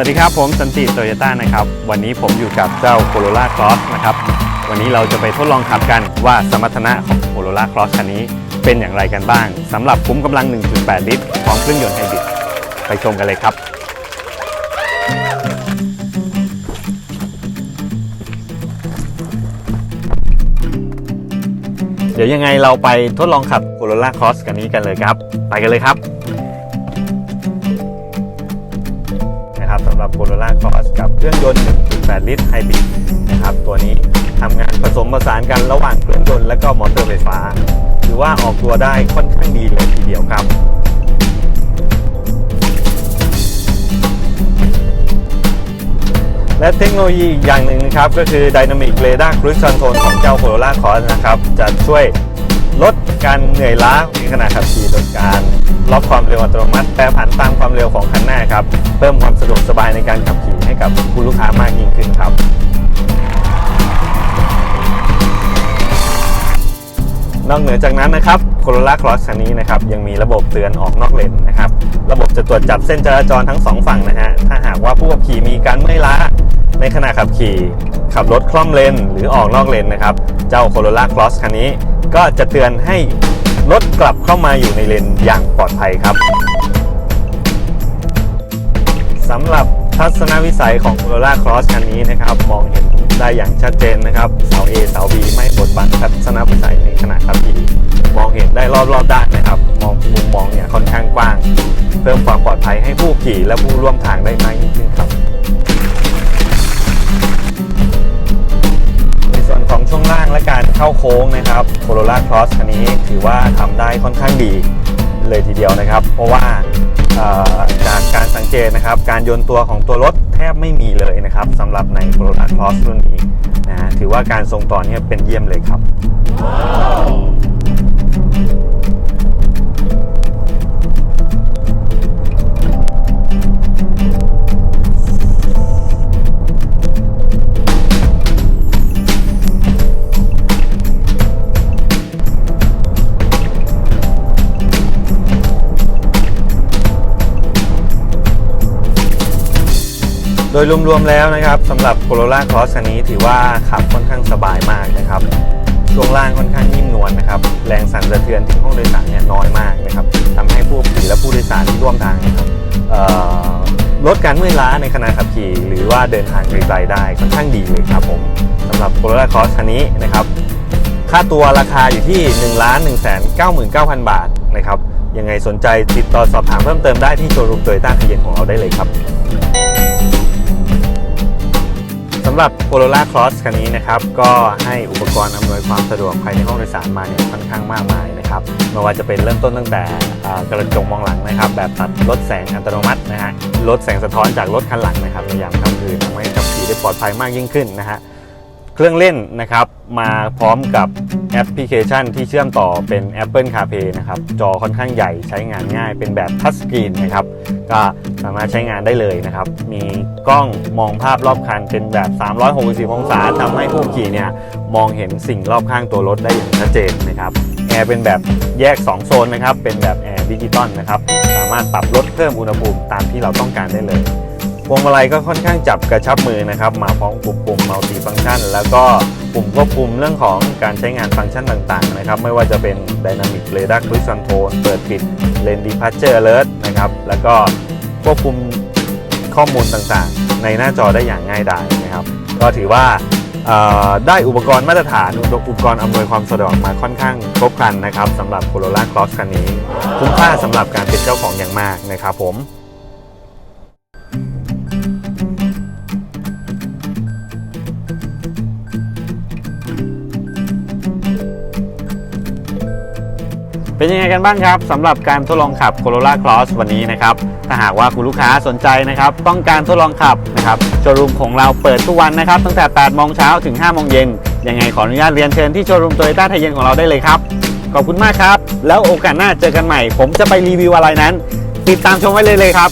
วัสดีครับผมสันติโตโยต้านะครับ วันนี้ผมอยู่กับเจ้า Corolla Cross นะครับ วันนี้เราจะไปทดลองขับกันว่าสมรรถนะของ Corolla Cross คันนี้เป็นอย่างไรกันบ้างสำหรับคุ้มกำลัง 1.8 ลิตรพร้อมเครื่องยนต์ไฮบริดไปชมกันเลยครับ เดี๋ยวยังไงเราไปทดลองขับ Corolla Cross กันนี้กันเลยครับ ไปกันเลยครับ Corolla Cross กับเครื่องยนต์ 1.8 ลิตรไฮบริดนะครับ ตัวนี้ทำงานผสมผสานกันระหว่างเครื่องยนต์และก็มอเตอร์ไฟฟ้า ถือว่าออกตัวได้ค่อนข้างดีเลยทีเดียวครับและเทคโนโลยีอีกอย่างหนึ่งนะครับ ก็คือ Dynamic Radar Cruise Control ของเจ้า Corolla Cross นะครับ จะช่วย ลดการเหนื่อยล้าในขณะขับขี่โดยการล็อกความเร็วอัตโนมัติแปรผันตามความเร็วของคันหน้าครับ เพิ่มความสะดวกสบายในการขับขี่ให้กับคุณลูกค้ามากยิ่งขึ้นครับ นอกเหนือจากนั้นนะครับ Corolla Cross คันนี้นะครับยังมีระบบเตือนออกนอกเลนนะครับ ระบบจะตรวจจับเส้นจราจรทั้งสองฝั่งนะฮะถ้าหากว่าผู้ขับขี่มีการเมื่อยล้าในขณะขับขี่ ขับรถคล่อมเลนหรือออกนอกเลนนะครับ เจ้า Corolla Cross คันนี้ ก็จะเตือนให้รถกลับเข้ามาอยู่ในเลนอย่างปลอดภัยครับสำหรับทัศนวิสัยของ Corolla Cross คันนี้นะครับ มองเห็นได้อย่างชัดเจนนะครับเสา A เสา B ไม่บดบังทัศนวิสัยในขณะขับขี่มองเห็นได้รอบๆด้านนะครับ มองมุมมองเนี่ยค่อนข้างกว้าง เพิ่มความปลอดภัยให้ผู้ขี่และผู้ร่วมทางได้มากยิ่งขึ้น เข้าโค้งนะครับ Corolla Cross คันนี้ถือว่าทำได้ค่อนข้างดีเลยทีเดียวนะครับ เพราะว่าจากการสังเกตนะครับ การโยนตัวของตัวรถแทบไม่มีเลยนะครับสำหรับใน Corolla Cross รุ่นนี้นะฮะถือว่าการทรงต่อเนี่ยเป็นเยี่ยมเลยครับ ยรวมๆแล้วนะครับสำหรับ Corolla Cross คันนี้ถือว่าขับค่อนข้างสบายมากนะครับช่วงล่างค่อนข้างนิ่มนวลนะครับแรงสั่นสะเทือนถึงห้องโดยสารเนี่ยน้อยมากนะครับทำให้ผู้ขี่และผู้โดยสารที่ร่วมทางนะครับลดการเมื่อยล้าในขณะขับขี่ หรือว่าเดินทางไกลๆได้ค่อนข้างดีเลยครับผมสำหรับ Corolla Cross คันนี้นะครับค่าตัวราคาอยู่ที่ 1 1 9 9 0 0 0 บาทนะครับยังไงสนใจติดต่อสอบถามเพิ่มเติมได้ที่โชว์รูมโตโยต้าทะเยนของเราได้เลยครับำหรับ Corolla Cross คันนี้นะครับก็ให้อุปกรณ์อำนวยความสะดวกภายในห้องโดยสารมาเนี่ยค่อนข้างมากมายนะครับไม่ว่าจะเป็นเริ่มต้นตั้งแต่อ่ากระจกมองหลังนะครับ แบบตัดลดแสงอัตโนมัตินะฮะลดแสงสะท้อนจากรถคันหลังนะครับในยามค่ำคืนทำให้ขับขี่ได้ปลอดภัยมากยิ่งขึ้นนะฮะเครื่องเล่นนะครับมาพร้อมกับแอปพลิเคชันที่เชื่อมต่อเป็น Apple CarPlay นะครับจอค่อนข้างใหญ่ใช้งานง่ายเป็นแบบทัชสกรีนนะครับก็ สามารถใช้งานได้เลยนะครับ มีกล้องมองภาพรอบคันเป็นแบบ 360 องศาทำให้ผู้ขี่เนี่ยมองเห็นสิ่งรอบข้างตัวรถได้อย่างชัดเจนนะครับ แอร์เป็นแบบแยก 2 โซนนะครับ เป็นแบบแอร์ดิจิตอลนะครับ สามารถปรับลดเพิ่มอุณหภูมิตามที่เราต้องการได้เลยพวงมาลัยก็ค่อนข้างจับกระชับมือนะครับ มาพร้อมปุ่มปุ่มมัลติฟัง c t ชัน แล้วก็ปุ่มควบคุมเรื่องของการใช้งานฟังก์ชันต่างๆนะครับ ไม่ว่าจะเป็น Dynamic Radar Cruise Control เปิดปิด Lane Departure Alert นะครับ แล้วก็ ควบคุมข้อมูลต่างๆ ในหน้าจอได้อย่างง่ายดายนะครับ ก็ถือว่าได้อุปกรณ์มาตรฐานอุปกรณ์อำนวยความสะดวกมาค่อนข้างครบครันนะครับสำหรับ Corolla Cross คันนี้ คุ้มค่าสำหรับการเป็นเจ้าของอย่างมากนะครับผม เป็นยังไงกันบ้างครับสำหรับการทดลองขับ Corolla Cross วันนี้นะครับ ถ้าหากว่าคุณลูกค้าสนใจนะครับ ต้องการทดลองขับนะครับโชว์รูมของเราเปิดทุกวันนะครับ ตั้งแต่ 8 โมงเช้าถึง 5 โมงเย็น ยังไงขออนุญาตเรียนเชิญที่โชว์รูมโตโยต้าไทยเย็นของเราได้เลยครับ ขอบคุณมากครับ แล้วโอกาสหน้าเจอกันใหม่ ผมจะไปรีวิวอะไรนั้น ติดตามชมไว้เลยเลยครับ